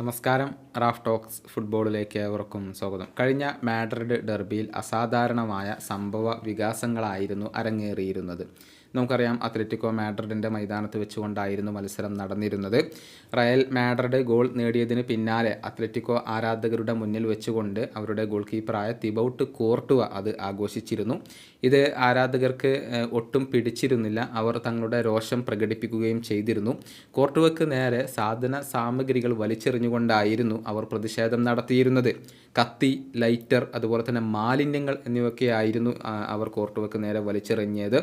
നമസ്കാരം. Raf talks ഫുട്ബോളിലേക്ക് ഏവർക്കും സ്വാഗതം. കഴിഞ്ഞ മാഡ്രിഡ് ഡെർബിയിൽ അസാധാരണമായ സംഭവ വികാസങ്ങളായിരുന്നു അരങ്ങേറിയിരുന്നത്. നമുക്കറിയാം അത്ലറ്റിക്കോ മാഡ്രിഡിന്റെ മൈതാനത്ത് വെച്ചുകൊണ്ടായിരുന്നു മത്സരം നടന്നിരുന്നത്. റയൽ മാഡ്രിഡ് ഗോൾ നേടിയതിന് പിന്നാലെ അത്ലറ്റിക്കോ ആരാധകരുടെ മുന്നിൽ വെച്ചുകൊണ്ട് അവരുടെ ഗോൾ കീപ്പറായ തിബൌട്ട് കോർട്ടുവ അത് ആഘോഷിച്ചിരുന്നു. ഇത് ആരാധകർക്ക് ഒട്ടും പിടിച്ചിരുന്നില്ല. അവർ തങ്ങളുടെ രോഷം പ്രകടിപ്പിക്കുകയും ചെയ്തിരുന്നു. കോർട്ടുവയ്ക്ക് നേരെ സാധന സാമഗ്രികൾ വലിച്ചെറിഞ്ഞുകൊണ്ടായിരുന്നു അവർ പ്രതിഷേധം നടത്തിയിരുന്നത്. കത്തി ലൈറ്റർ അതുപോലെ തന്നെ മാലിന്യങ്ങൾ എന്നിവയൊക്കെയായിരുന്നു അവർ കോർട്ടുവയ്ക്ക് നേരെ വലിച്ചെറിഞ്ഞത്.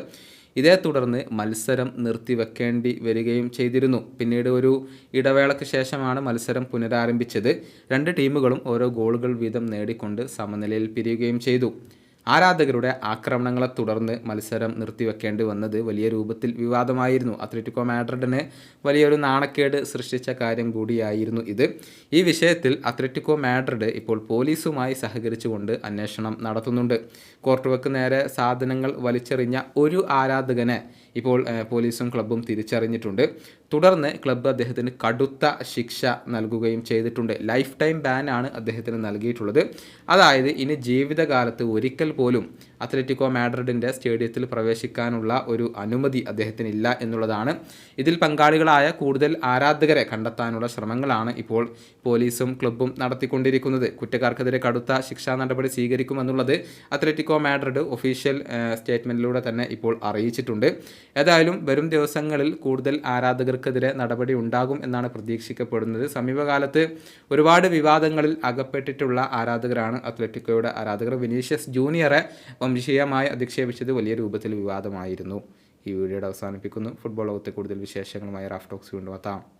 ഇതേ തുടർന്ന് മത്സരം നിർത്തിവെക്കേണ്ടി വരികയും ചെയ്തിരുന്നു. പിന്നീട് ഒരു ഇടവേളയ്ക്ക് ശേഷമാണ് മത്സരം പുനരാരംഭിച്ചത്. രണ്ട് ടീമുകളും ഓരോ ഗോളുകൾ വീതം നേടിക്കൊണ്ട് സമനിലയിൽ പിരിയുകയും ചെയ്തു. ആരാധകരുടെ ആക്രമണങ്ങളെ തുടർന്ന് മത്സരം നിർത്തിവെക്കേണ്ടി വന്നത് വലിയ രൂപത്തിൽ വിവാദമായിരുന്നു. അത്ലറ്റിക്കോ മാഡ്രിഡിന് വലിയൊരു നാണക്കേട് സൃഷ്ടിച്ച കാര്യം കൂടിയായിരുന്നു ഇത്. ഈ വിഷയത്തിൽ അത്ലറ്റിക്കോ മാഡ്രിഡ് ഇപ്പോൾ പോലീസുമായി സഹകരിച്ചുകൊണ്ട് അന്വേഷണം നടത്തുന്നുണ്ട്. കോർട്ടുവക്ക് നേരെ സാധനങ്ങൾ വലിച്ചെറിഞ്ഞ ഒരു ആരാധകനെ ഇപ്പോൾ പോലീസും ക്ലബ്ബും തിരിച്ചറിഞ്ഞിട്ടുണ്ട്. തുടർന്ന് ക്ലബ്ബ് അദ്ദേഹത്തിന് കടുത്ത ശിക്ഷ നൽകുകയും ചെയ്തിട്ടുണ്ട്. ലൈഫ് ടൈം ബാൻ ആണ് അദ്ദേഹത്തിന് നൽകിയിട്ടുള്ളത്. അതായത് ഇനി ജീവിതകാലത്ത് ഒരിക്കൽ പോലും അത്ലറ്റിക്കോ മാഡ്രിഡിന്റെ സ്റ്റേഡിയത്തിൽ പ്രവേശിക്കാനുള്ള ഒരു അനുമതി അദ്ദേഹത്തിനില്ല എന്നുള്ളതാണ്. ഇതിൽ പങ്കാളികളായ കൂടുതൽ ആരാധകരെ കണ്ടെത്താനുള്ള ശ്രമങ്ങളാണ് ഇപ്പോൾ പോലീസും ക്ലബ്ബും നടത്തിക്കൊണ്ടിരിക്കുന്നത്. കുറ്റക്കാർക്കെതിരെ കടുത്ത ശിക്ഷാ നടപടി സ്വീകരിക്കുമെന്നുള്ളത് അത്ലറ്റിക്കോ മാഡ്രിഡ് ഒഫീഷ്യൽ സ്റ്റേറ്റ്മെന്റിലൂടെ തന്നെ ഇപ്പോൾ അറിയിച്ചിട്ടുണ്ട്. ഏതായാലും വരും ദിവസങ്ങളിൽ കൂടുതൽ ആരാധകർക്കെതിരെ നടപടി ഉണ്ടാകും എന്നാണ് പ്രതീക്ഷിക്കപ്പെടുന്നത്. സമീപകാലത്ത് ഒരുപാട് വിവാദങ്ങളിൽ അകപ്പെട്ടിട്ടുള്ള ആരാധകരാണ് അത്ലറ്റിക്കോയുടെ ആരാധകർ. വിനീഷ്യസ് ജൂനിയറെ വംശീയമായി അധിക്ഷേപിച്ചത് വലിയ രൂപത്തിൽ വിവാദമായിരുന്നു. ഈ വീഡിയോയുടെ അവസാനിപ്പിക്കുന്നു. ഫുട്ബോൾ ലോകത്തെ കൂടുതൽ വിശേഷങ്ങളുമായി റാഫ് ടോക്സ് വീണ്ടും എത്താം.